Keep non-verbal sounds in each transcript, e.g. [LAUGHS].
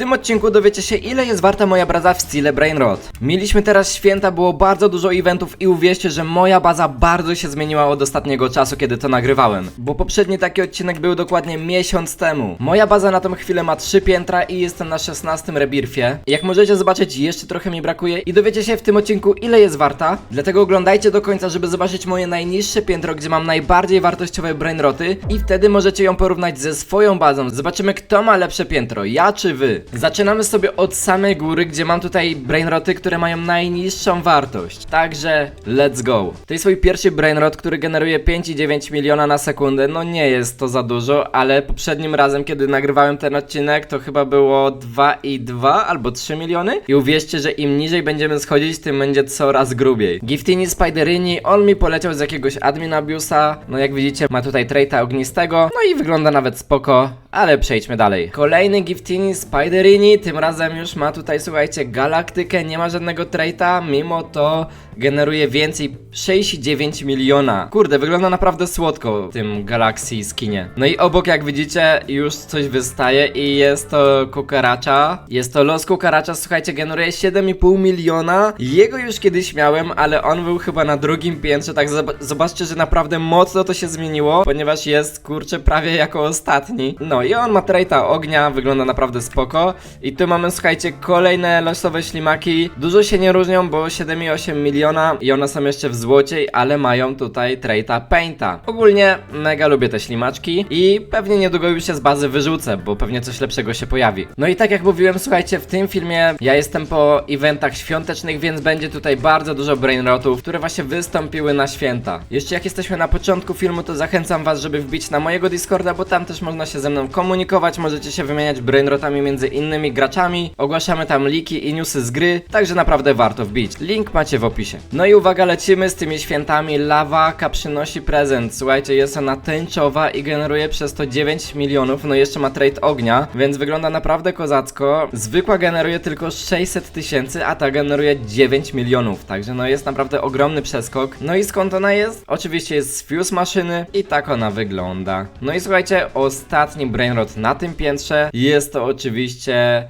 tym odcinku dowiecie się ile jest warta moja baza w stile Brainrot. Mieliśmy teraz święta, było bardzo dużo eventów i uwierzcie, że moja baza bardzo się zmieniła od ostatniego czasu, kiedy to nagrywałem. Bo poprzedni taki odcinek był dokładnie miesiąc temu. Moja baza na tą chwilę ma 3 piętra i jestem na 16 rebirfie. Jak możecie zobaczyć, jeszcze trochę mi brakuje i dowiecie się w tym odcinku ile jest warta. Dlatego oglądajcie do końca, żeby zobaczyć moje najniższe piętro, gdzie mam najbardziej wartościowe brainroty i wtedy możecie ją porównać ze swoją bazą. Zobaczymy kto ma lepsze piętro, ja czy wy. Zaczynamy sobie od samej góry, gdzie mam tutaj brainroty, które mają najniższą wartość. Także let's go. To jest swój pierwszy brainrot, który generuje 5,9 miliona na sekundę. No nie jest to za dużo, ale poprzednim razem, kiedy nagrywałem ten odcinek, to chyba było 2,2 albo 3 miliony. I uwierzcie, że im niżej będziemy schodzić, tym będzie coraz grubiej. Giftini Spiderini, on mi poleciał z jakiegoś admin abusa. No jak widzicie, ma tutaj traita ognistego. No i wygląda nawet spoko, ale przejdźmy dalej. Kolejny Giftini Spiderini, tym razem już ma tutaj, słuchajcie, galaktykę, nie ma żadnego traita, mimo to generuje więcej 6,9 miliona. Kurde, wygląda naprawdę słodko w tym Galaxy skinie. No i obok, jak widzicie, już coś wystaje i jest to kukaracza. Jest to los kukaracza, słuchajcie, generuje 7,5 miliona. Jego już kiedyś miałem, ale on był chyba na drugim piętrze, tak zob- zobaczcie, że naprawdę mocno to się zmieniło, ponieważ jest, kurczę, prawie jako ostatni. No i on ma traita ognia, wygląda naprawdę spoko. I tu mamy, słuchajcie, kolejne losowe ślimaki. Dużo się nie różnią, bo 7,8 miliona i one są jeszcze w złociej, ale mają tutaj traita painta. Ogólnie mega lubię te ślimaczki i pewnie niedługo już się z bazy wyrzucę, bo pewnie coś lepszego się pojawi. No i tak jak mówiłem, słuchajcie, w tym filmie ja jestem po eventach świątecznych, więc będzie tutaj bardzo dużo brainrotów, które właśnie wystąpiły na święta. Jeszcze jak jesteśmy na początku filmu, to zachęcam was, żeby wbić na mojego Discorda, bo tam też można się ze mną komunikować, możecie się wymieniać brainrotami między innymi graczami, ogłaszamy tam liki i newsy z gry, także naprawdę warto wbić. Link macie w opisie. No i uwaga, lecimy z tymi świętami. Lawaka przynosi prezent. Słuchajcie, jest ona tęczowa i generuje przez to 9 milionów. No jeszcze ma trade ognia, więc wygląda naprawdę kozacko. Zwykła generuje tylko 600 tysięcy, a ta generuje 9 milionów. Także no jest naprawdę ogromny przeskok. No i skąd ona jest? Oczywiście jest z fuse maszyny i tak ona wygląda. No i słuchajcie, ostatni brainrot na tym piętrze jest to oczywiście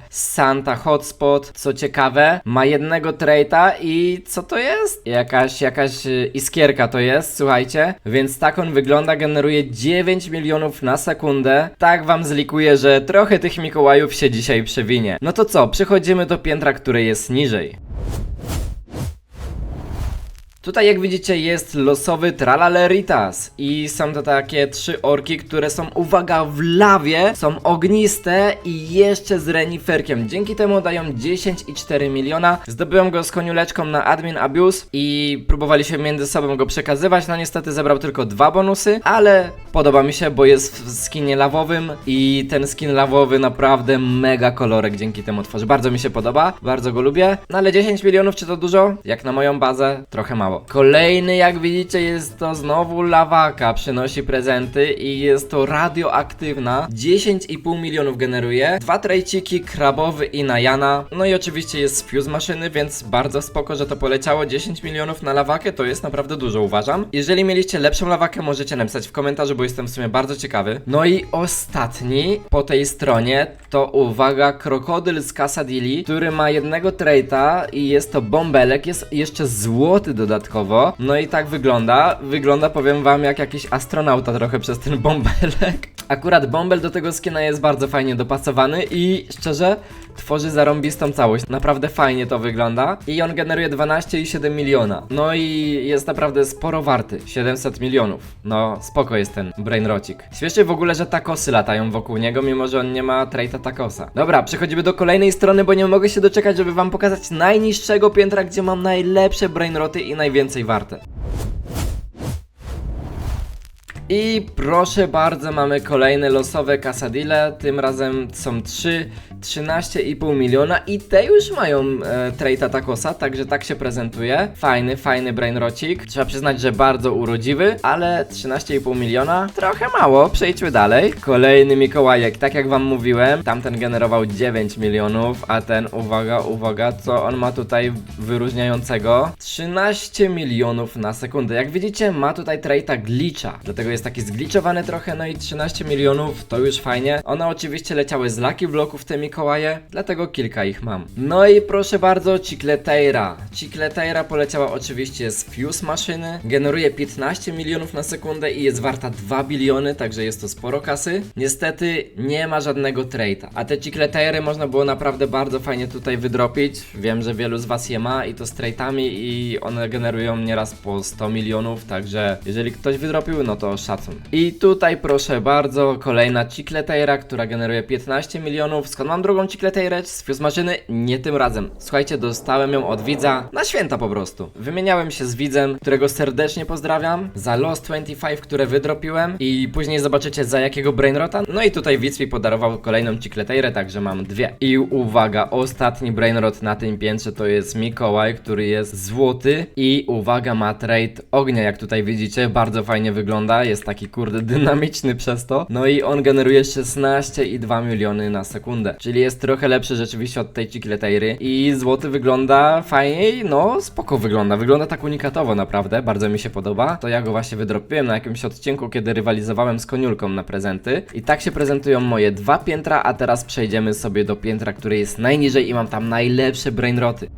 Santa Hotspot. Co ciekawe, ma jednego traita i co to jest? Jakaś, jakaś y, iskierka to jest, słuchajcie. Więc tak on wygląda, generuje 9 milionów na sekundę. Tak wam zlikuję, że trochę tych Mikołajów się dzisiaj przewinie. No to co, przechodzimy do piętra, które jest niżej. Tutaj jak widzicie jest losowy Tralaleritas i są to takie trzy orki, które są, uwaga, w lawie, są ogniste i jeszcze z reniferkiem. Dzięki temu dają 10,4 miliona. Zdobyłem go z koniuleczką na admin abuse i próbowaliśmy między sobą go przekazywać, no niestety zebrał tylko dwa bonusy, ale podoba mi się, bo jest w skinie lawowym i ten skin lawowy naprawdę mega kolorek dzięki temu tworzy. Bardzo mi się podoba, bardzo go lubię, no ale 10 milionów czy to dużo? Jak na moją bazę, trochę mało. Kolejny, jak widzicie, jest to znowu lawaka, przynosi prezenty i jest to radioaktywna. 10,5 milionów generuje. Dwa trejciki, krabowy i najana. No i oczywiście jest fuse maszyny, więc bardzo spoko, że to poleciało. 10 milionów na lawakę to jest naprawdę dużo, uważam. Jeżeli mieliście lepszą lawakę, możecie napisać w komentarzu, bo jestem w sumie bardzo ciekawy. No i ostatni po tej stronie to uwaga, krokodyl z Casadili, który ma jednego traita i jest to bąbelek, jest jeszcze złoty dodatkowo. No i tak wygląda. Wygląda, powiem wam, jak jakiś astronauta trochę przez ten bąbelek. Akurat bąbel do tego skina jest bardzo fajnie dopasowany i szczerze tworzy zarąbistą całość. Naprawdę fajnie to wygląda. I on generuje 12,7 miliona. No i jest naprawdę sporo warty. 700 milionów. No, spoko jest ten brainrocik. Śmiesznie w ogóle, że takosy latają wokół niego, mimo że on nie ma traita takosa. Dobra, przechodzimy do kolejnej strony, bo nie mogę się doczekać, żeby wam pokazać najniższego piętra, gdzie mam najlepsze brainroty i najwięcej warte. I proszę bardzo, mamy kolejne losowe kasadile. Tym razem są 3, 13,5 miliona i te już mają e, traita takosa, także tak się prezentuje. Fajny, fajny brainrocik. Trzeba przyznać, że bardzo urodziwy, ale 13,5 miliona trochę mało. Przejdźmy dalej. Kolejny Mikołajek, tak jak wam mówiłem, tamten generował 9 milionów, a ten, uwaga, uwaga, co on ma tutaj wyróżniającego? 13 milionów na sekundę. Jak widzicie, ma tutaj traita glitcha, dlatego jest taki zgliczowany trochę, no i 13 milionów to już fajnie. One oczywiście leciały z Lucky Blocków te Mikołaje, dlatego kilka ich mam. No i proszę bardzo, Chicleteira. Chicleteira poleciała oczywiście z Fuse maszyny, generuje 15 milionów na sekundę i jest warta 2 biliony, także jest to sporo kasy. Niestety nie ma żadnego trade'a, a te Chicleteiry można było naprawdę bardzo fajnie tutaj wydropić. Wiem, że wielu z was je ma i to z trade'ami i one generują nieraz po 100 milionów, także jeżeli ktoś wydropił, no to szacun. I tutaj proszę bardzo, kolejna Chicleteira, która generuje 15 milionów. Skąd mam drugą Chicleteirę z Fuse maszyny? Nie tym razem. Słuchajcie, dostałem ją od widza na święta po prostu. Wymieniałem się z widzem, którego serdecznie pozdrawiam, za Lost 25, które wydropiłem i później zobaczycie za jakiego brainrota. No i tutaj widz mi podarował kolejną Chicleteirę, także mam dwie. I uwaga, ostatni brainrot na tym piętrze to jest Mikołaj, który jest złoty i uwaga, ma trade ognia, jak tutaj widzicie, bardzo fajnie wygląda, jest taki kurde [LAUGHS] dynamiczny przez to. No i on generuje 16,2 miliony na sekundę, czyli jest trochę lepszy rzeczywiście od tej Chicleteiry i złoty wygląda fajniej, no spoko wygląda, wygląda tak unikatowo naprawdę, bardzo mi się podoba. To ja go właśnie wydropiłem na jakimś odcinku, kiedy rywalizowałem z koniulką na prezenty. I tak się prezentują moje dwa piętra, a teraz przejdziemy sobie do piętra, które jest najniżej i mam tam najlepsze brainroty.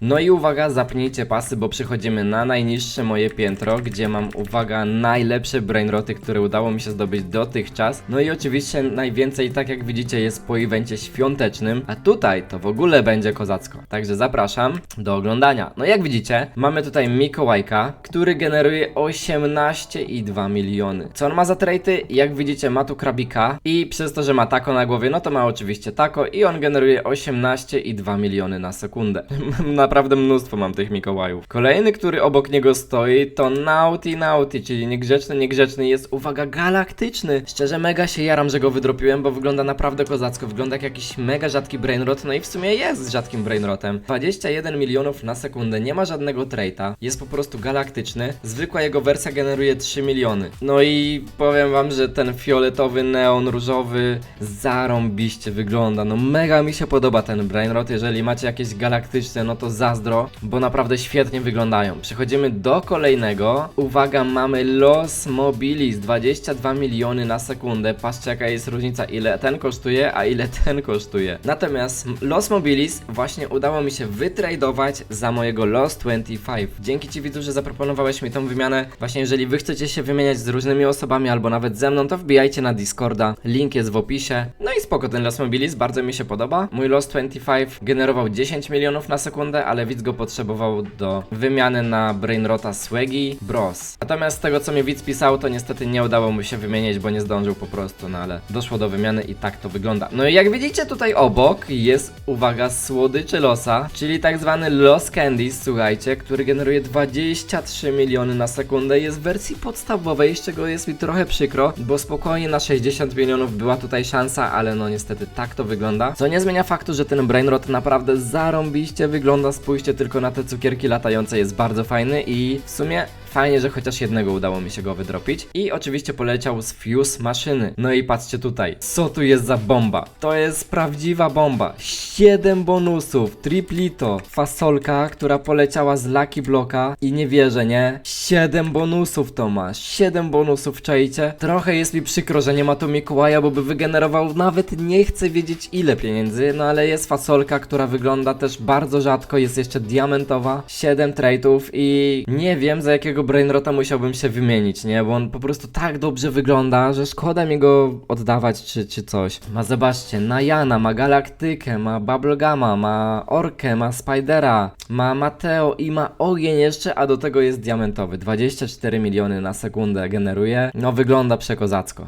No i uwaga, zapnijcie pasy, bo przechodzimy na najniższe moje piętro, gdzie mam, uwaga, najlepsze brainroty, które udało mi się zdobyć dotychczas. No i oczywiście najwięcej, tak jak widzicie, jest po evencie świątecznym, a tutaj to w ogóle będzie kozacko. Także zapraszam do oglądania. No jak widzicie, mamy tutaj Mikołajka, który generuje 18,2 miliony. Co on ma za trejty? Jak widzicie, ma tu krabika i przez to, że ma tako na głowie, no to ma oczywiście tako i on generuje 18,2 miliony na sekundę. [LAUGHS] Naprawdę mnóstwo mam tych Mikołajów. Kolejny, który obok niego stoi, to Naughty Naughty, czyli niegrzeczny, niegrzeczny jest, uwaga, galaktyczny. Szczerze, mega się jaram, że go wydropiłem, bo wygląda naprawdę kozacko, wygląda jak jakiś mega rzadki brainrot, no i w sumie jest rzadkim brainrotem. 21 milionów na sekundę, nie ma żadnego traita, jest po prostu galaktyczny. Zwykła jego wersja generuje 3 miliony. No i powiem wam, że ten fioletowy neon różowy zarąbiście wygląda. No mega mi się podoba ten brainrot, jeżeli macie jakieś galaktyczne, no to zazdro, bo naprawdę świetnie wyglądają. Przechodzimy do kolejnego. Uwaga, mamy Los Mobilis, 22 miliony na sekundę. Patrzcie jaka jest różnica, ile ten kosztuje, a ile ten kosztuje. Natomiast Los Mobilis właśnie udało mi się wytradować za mojego Los 25. Dzięki Ci widzu, że zaproponowałeś mi tą wymianę. Właśnie jeżeli Wy chcecie się wymieniać z różnymi osobami albo nawet ze mną, to wbijajcie na Discorda. Link jest w opisie. No i spoko ten Los Mobilis, bardzo mi się podoba. Mój Los 25 generował 10 milionów na sekundę, ale widz go potrzebował do wymiany na Brainrota Swaggy Bros. Natomiast z tego co mi widz pisał, to niestety nie udało mu się wymienić, bo nie zdążył po prostu, no ale doszło do wymiany i tak to wygląda. No i jak widzicie tutaj obok jest, uwaga, słodyczy losa, czyli tak zwany Los Candies, słuchajcie, który generuje 23 miliony na sekundę, jest w wersji podstawowej, z czego jest mi trochę przykro, bo spokojnie na 60 milionów była tutaj szansa, ale no niestety tak to wygląda. Co nie zmienia faktu, że ten Brainrot naprawdę zarąbiście wygląda, spójrzcie tylko na te cukierki latające, jest bardzo fajny i w sumie Fajnie, że chociaż jednego udało mi się go wydropić. I oczywiście poleciał z Fuse maszyny. No i patrzcie tutaj. Co tu jest za bomba? To jest prawdziwa bomba. 7 bonusów. Triplito. Fasolka, która poleciała z Lucky Blocka. I nie wierzę, nie? 7 bonusów to ma. 7 bonusów, czajcie? Trochę jest mi przykro, że nie ma tu Mikołaja, bo by wygenerował nawet nie chcę wiedzieć ile pieniędzy. No ale jest fasolka, która wygląda też bardzo rzadko. Jest jeszcze diamentowa. 7 trade'ów i nie wiem za jakiego Brainrota musiałbym się wymienić, nie? Bo on po prostu tak dobrze wygląda, że szkoda mi go oddawać czy, czy coś. Ma, zobaczcie, Najana, ma Galaktykę, ma Bubblegama, ma Orkę, ma Spidera, ma Mateo i ma ogień jeszcze, a do tego jest diamentowy. 24 miliony na sekundę generuje. No wygląda przekozacko.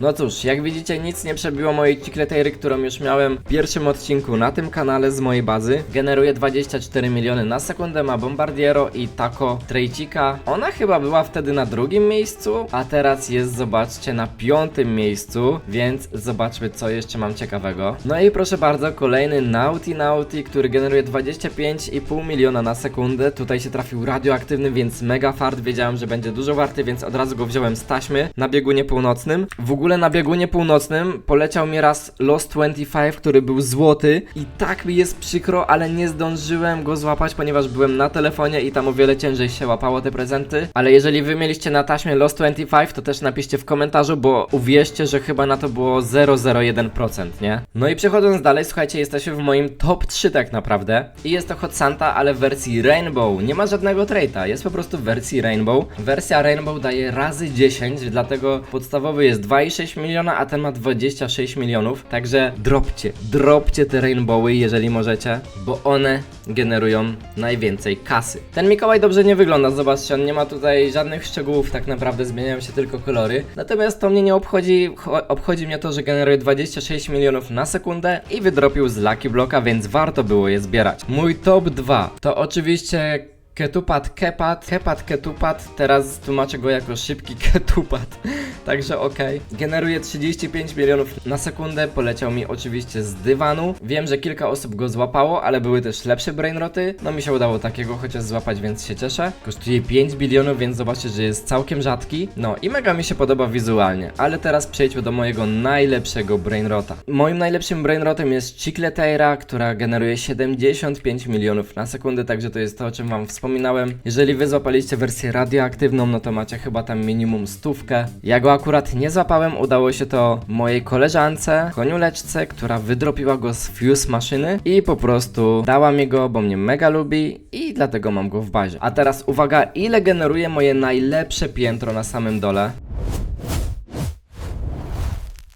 No cóż, jak widzicie nic nie przebiło mojej Chicleteiry, którą już miałem w pierwszym odcinku na tym kanale z mojej bazy. Generuje 24 miliony na sekundę, ma Bombardiero i Taco Trejcika. Ona chyba była wtedy na drugim miejscu, a teraz jest, zobaczcie, na piątym miejscu, więc zobaczmy co jeszcze mam ciekawego. No i proszę bardzo, kolejny Naughty Naughty, który generuje 25,5 miliona na sekundę. Tutaj się trafił radioaktywny, więc mega fart, wiedziałem, że będzie dużo warty, więc od razu go wziąłem z taśmy na biegunie północnym. W ogóle ogóle na biegunie północnym poleciał mi raz Lost 25, który był złoty i tak mi jest przykro, ale nie zdążyłem go złapać, ponieważ byłem na telefonie i tam o wiele ciężej się łapało te prezenty. Ale jeżeli wy mieliście na taśmie Lost 25, to też napiszcie w komentarzu, bo uwierzcie, że chyba na to było 001%, nie? No i przechodząc dalej, słuchajcie, jesteśmy w moim top 3 tak naprawdę. I jest to Hot Santa, ale w wersji Rainbow. Nie ma żadnego traita, jest po prostu w wersji Rainbow. Wersja Rainbow daje razy 10, dlatego podstawowy jest 2,6 miliona, a ten ma 26 milionów. Także dropcie, dropcie te Rainbowy, jeżeli możecie, bo one generują najwięcej kasy. Ten Mikołaj dobrze nie wygląda, zobaczcie, on nie ma tutaj żadnych szczegółów, tak naprawdę zmieniają się tylko kolory. Natomiast to mnie nie obchodzi, cho- obchodzi mnie to, że generuje 26 milionów na sekundę i wydropił z Lucky Blocka, więc warto było je zbierać. Mój top 2 to oczywiście Ketupat, Kepat, Kepat, Ketupat, teraz tłumaczę go jako szybki [LAUGHS] Ketupat, także okej. Generuje 35 milionów na sekundę, poleciał mi oczywiście z dywanu. Wiem, że kilka osób go złapało, ale były też lepsze brainroty. No mi się udało takiego chociaż złapać, więc się cieszę. Kosztuje 5 bilionów, więc zobaczcie, że jest całkiem rzadki. No i mega mi się podoba wizualnie, ale teraz przejdźmy do mojego najlepszego brainrota. Moim najlepszym brainrotem jest Chicleteira, która generuje 75 milionów na sekundę, także to jest to, o czym wam wspominałem. Jeżeli wy złapaliście wersję radioaktywną, no to macie chyba tam minimum stówkę. Ja go akurat nie złapałem, udało się to mojej koleżance, koniuleczce, która wydropiła go z fuse maszyny i po prostu dała mi go, bo mnie mega lubi i dlatego mam go w bazie. A teraz uwaga, ile generuje moje najlepsze piętro na samym dole?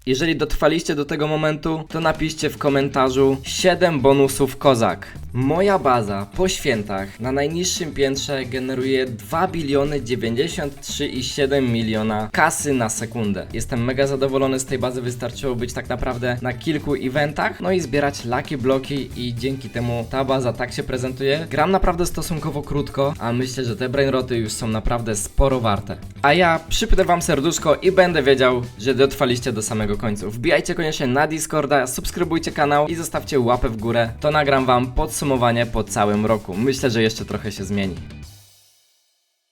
Jeżeli dotrwaliście do tego momentu, to napiszcie w komentarzu 7 bonusów kozak. Moja baza po świętach na najniższym piętrze generuje 2 biliony 93,7 miliona kasy na sekundę. Jestem mega zadowolony z tej bazy, wystarczyło być tak naprawdę na kilku eventach, no i zbierać lucky bloki i dzięki temu ta baza tak się prezentuje. Gram naprawdę stosunkowo krótko, a myślę, że te brainroty już są naprawdę sporo warte. A ja przypnę wam serduszko i będę wiedział, że dotrwaliście do samego końca. Wbijajcie koniecznie na Discorda, subskrybujcie kanał i zostawcie łapę w górę. To nagram wam podsumowanie po całym roku. Myślę, że jeszcze trochę się zmieni.